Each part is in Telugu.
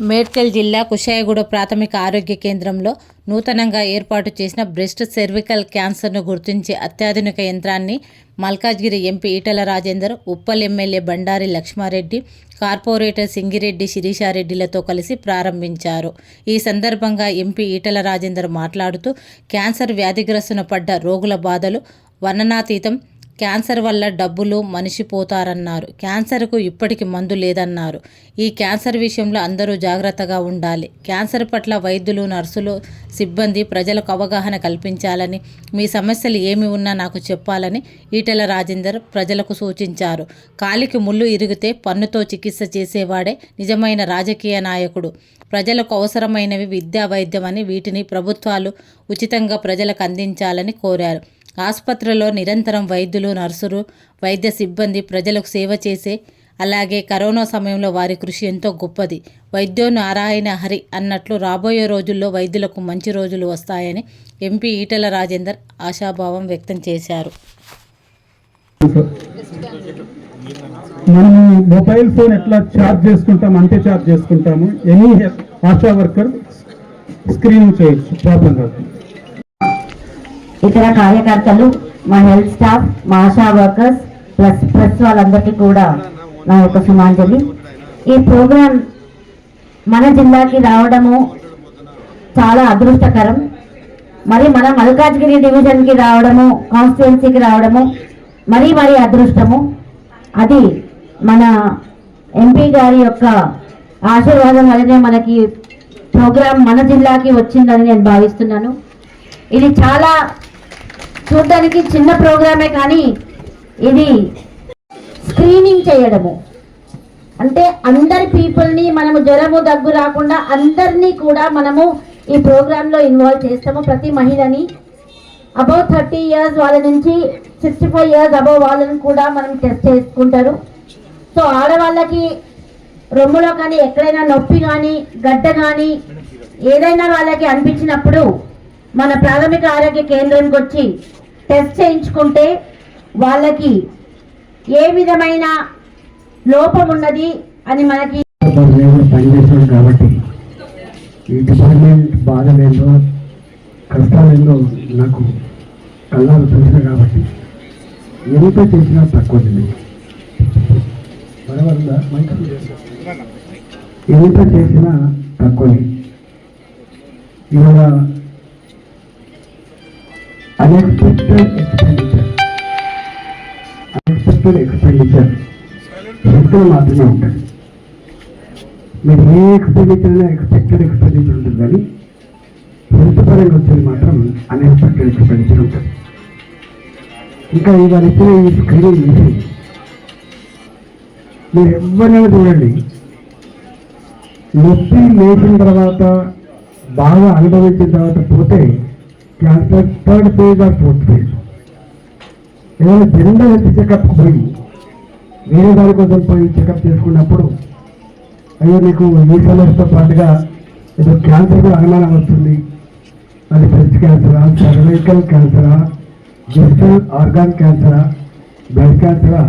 మేడ్కల్ జిల్లా కుషాయగూడ ప్రాథమిక ఆరోగ్య కేంద్రంలో నూతనంగా ఏర్పాటు చేసిన బ్రెస్ట్ సెర్వికల్ క్యాన్సర్ను గుర్తించే అత్యాధునిక యంత్రాన్ని Malkajgiri MP Eatala Rajender Uppal MLA Bandari Lakshmareddy corporator Singireddy శిరీషారెడ్డిలతో కలిసి ప్రారంభించారు. ఈ సందర్భంగా ఎంపీ ఈటల రాజేందర్ మాట్లాడుతూ క్యాన్సర్ వ్యాధిగ్రస్తున పడ్డ రోగుల బాధలు వర్ణనాతీతం క్యాన్సర్ వల్ల డబ్బులు మనిషి పోతారన్నారు. క్యాన్సర్కు ఇప్పటికి మందు లేదన్నారు. ఈ క్యాన్సర్ విషయంలో అందరూ జాగ్రత్తగా ఉండాలి. క్యాన్సర్ పట్ల వైద్యులు నర్సులు సిబ్బంది ప్రజలకు అవగాహన కల్పించాలని మీ సమస్యలు ఏమి ఉన్నా నాకు చెప్పాలని ఈటెల రాజేందర్ ప్రజలకు సూచించారు. కాలికి ముళ్ళు ఇరిగితే పన్నుతో చికిత్స చేసేవాడే నిజమైన రాజకీయ నాయకుడు. ప్రజలకు అవసరమైనవి విద్యా వైద్యం అని వీటిని ప్రభుత్వాలు ఉచితంగా ప్రజలకు అందించాలని కోరారు. ఆసుపత్రిలో నిరంతరం వైద్యులు నర్సులు వైద్య సిబ్బంది ప్రజలకు సేవ చేసే అలాగే కరోనా సమయంలో వారి కృషి ఎంతో గొప్పది. వైద్యో నారాయణ హరి అన్నట్లు రాబోయే రోజుల్లో వైద్యులకు మంచి రోజులు వస్తాయని ఎంపీ ఈటెల రాజేందర్ ఆశాభావం వ్యక్తం చేశారు. మనం మొబైల్ ఫోన్ ఎట్లా ఛార్జ్ చేసుకుంటాం అంతే ఛార్జ్ చేసుకుంటాము? ఎనీ ఆశా వర్కర్ స్క్రీనింగ్ చేయొచ్చు ప్రాబ్లం కాదు ఇతర కార్యకర్తలు మా హెల్త్ స్టాఫ్ మా ఆశా వర్కర్స్ ప్లస్ ప్లస్ వాళ్ళందరికీ కూడా నా యొక్క సుమాంజలి. ఈ ప్రోగ్రాం మన జిల్లాకి రావడము చాలా అదృష్టకరం. మరి మన మల్కాజ్గిరి డివిజన్కి రావడము కాన్స్టిట్యున్సీకి రావడము మరీ మరీ అదృష్టము. అది మన ఎంపీ గారి యొక్క ఆశీర్వాదం వల్లనే మనకి ప్రోగ్రాం మన జిల్లాకి వచ్చిందని నేను భావిస్తున్నాను. ఇది చాలా చూడడానికి చిన్న ప్రోగ్రామే కానీ ఇది స్క్రీనింగ్ చేయడము. అంటే అందరి పీపుల్ని మనము జ్వరము దగ్గు రాకుండా అందరినీ కూడా మనము ఈ ప్రోగ్రాంలో ఇన్వాల్వ్ చేస్తాము ప్రతి మహిళని. అబౌవ్ థర్టీ ఇయర్స్ వాళ్ళ నుంచి సిక్స్టీ ఫైవ్ ఇయర్స్ అబౌవ్ వాళ్ళని కూడా మనం టెస్ట్ చేసుకుంటారు. సో ఆడవాళ్ళకి రొమ్ములో కానీ ఎక్కడైనా నొప్పి కానీ గడ్డ కానీ ఏదైనా వాళ్ళకి అనిపించినప్పుడు మన ప్రాథమిక ఆరోగ్య కేంద్రానికి వచ్చి టెస్ట్ చేయించుకుంటే వాళ్ళకి ఏ విధమైన లోపం ఉన్నది అని మనకి నేను కాబట్టి ఈ డిపార్ట్మెంట్ బాధలేదో కష్టాలేదో నాకు కళ్ళాలు చూసిన కాబట్టి ఎంత చేసినా తక్కువ బరబరుందా ఎంత చేసినా తక్కువది. ఇవాళ అన్ఎక్స్పెక్టెడ్ ఎక్స్పెండిచర్ అన్ఎక్స్పెక్టెడ్ ఎక్స్పెండిచర్ హెల్త్లో మాత్రమే ఉంటుంది. మీరు ఏ ఎక్స్పెండిచర్ అయినా ఎక్స్పెక్టెడ్ ఎక్స్పెండిచర్ ఉంటుంది కానీ హెల్త్ పరంగా వచ్చేది మాత్రం అన్ఎక్స్పెక్టెడ్ ఎక్స్పెండిచర్ ఉంటుంది. ఇంకా ఇవాళ ఇచ్చిన ఈ స్క్రీనింగ్ చేసి మీరు ఎవరైనా చూడండి నొప్పి లేచిన తర్వాత బాగా అనుభవించిన తర్వాత పోతే cancer third phase or fourth phase ఏదైనా జనరల్ హెల్త్ చెకప్ పోయి వేరే దాని కోసం పోయి చెకప్ చేసుకున్నప్పుడు అయ్యో నీకు ఈ సమస్యతో పాటుగా ఏదో క్యాన్సర్ కూడా అనుమానం వస్తుంది. అది బ్రెస్ట్ క్యాన్సరా సర్వైకల్ క్యాన్సరా జెస్టల్ ఆర్గాన్ క్యాన్సరా బ్లడ్ క్యాన్సరా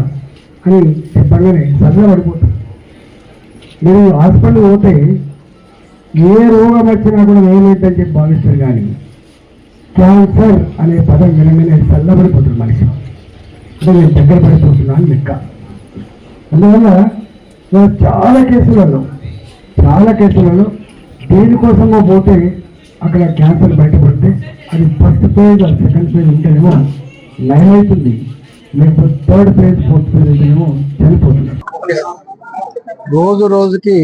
అని చెప్పగానే సరళ పడిపోతుంది. మీరు హాస్పిటల్ పోతే ఏ రోగం వచ్చినా కూడా ఏమేంటని చెప్పి భావిస్తారు కానీ క్యాన్సర్ అనే పదం వినగానే చల్లబడిపోతుంది మనిషి. అంటే నేను దగ్గర పడిపోతున్నాను లెక్క. అందువల్ల నేను చాలా కేసులలో చాలా కేసులలో దేనికోసమో పోతే అక్కడ క్యాన్సర్ బయటపడితే అది ఫస్ట్ పేజ్ అది సెకండ్ పేజ్ ఉంటేనేమో నయం అవుతుంది. లేకపోతే థర్డ్ పేజ్ ఫోర్త్ పేజ్ ఉంటేనేమో చనిపోతుంది. రోజు రోజుకి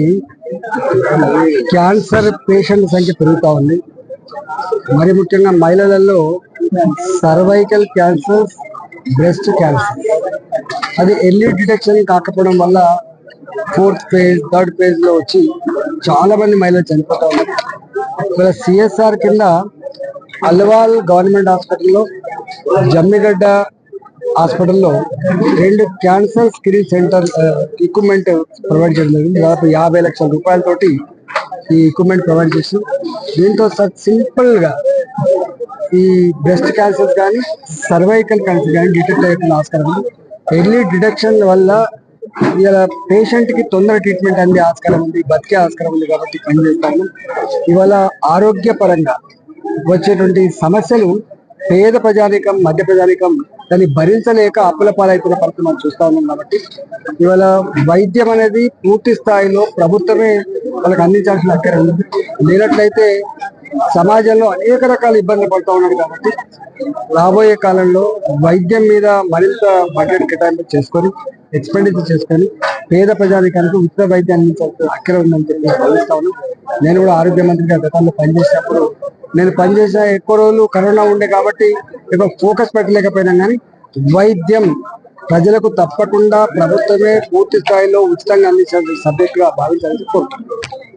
క్యాన్సర్ పేషెంట్ సంఖ్య పెరుగుతూ ఉంది. మరి ముఖ్యంగా మహిళలలో సర్వైకల్ క్యాన్సర్ బ్రెస్ట్ క్యాన్సర్. అది ఎర్లీ డిటెక్షన్ కాకపోవడం వల్ల ఫోర్త్ ఫేజ్ థర్డ్ ఫేజ్లో వచ్చి చాలా మంది మహిళలు చనిపోతా ఉన్నారు. ఇక్కడ సిఎస్ఆర్ కింద అల్వాల్ గవర్నమెంట్ హాస్పిటల్లో జమ్మిగడ్డ హాస్పిటల్లో రెండు cancer screen centre equipment provide చేయడం జరిగింది. దాదాపు యాభై లక్షల రూపాయలతోటి ఈ ఎక్విప్మెంట్ ప్రొవైడ్ చేసి దీంతో సింపుల్గా ఈ బ్రెస్ట్ క్యాన్సర్ కానీ సర్వైకల్ క్యాన్సర్ కానీ డిటెక్ట్ అయ్యే ఆస్కారం ఉంది. ఎర్లీ డిటెక్షన్ వల్ల ఇలా పేషెంట్కి తొందర ట్రీట్మెంట్ అందే ఆస్కారం ఉంది బతికే ఆస్కారం ఉంది కాబట్టి పనిచేస్తాము ఇవాళ ఆరోగ్యపరంగా వచ్చేటువంటి సమస్యలు పేద ప్రజానికం మధ్య ప్రజానికం దాన్ని భరించలేక అప్పుల పాలైతున్న పరిస్థితి మనం చూస్తా ఉన్నాం కాబట్టి ఇవాళ వైద్యం అనేది పూర్తి స్థాయిలో ప్రభుత్వమే వాళ్ళకి అందించాల్సిన అక్కడ ఉంది. లేనట్లయితే సమాజంలో అనేక రకాల ఇబ్బందులు పడుతూ ఉన్నాడు కాబట్టి రాబోయే కాలంలో వైద్యం మీద మరింత బడ్జెట్ కేటాయింపు చేసుకొని ఎక్స్పెండిచర్ చేసుకొని పేద ప్రజానికానికి ఉచిత వైద్యం అందించాల్సిన అక్కడ ఉందని చెప్పి భావిస్తా ఉన్నాం నేను కూడా ఆరోగ్య మంత్రిగా గతంలో పనిచేసినప్పుడు నేను పనిచేసిన ఎక్కువ రోజులు కరోనా ఉండే కాబట్టి ఎక్కువ ఫోకస్ పెట్టలేకపోయినా కానీ వైద్యం ప్రజలకు తప్పకుండా ప్రభుత్వమే పూర్తి స్థాయిలో ఉచితంగా అందించాల్సిన సబ్జెక్టుగా భావించాలని కోరుతున్నాను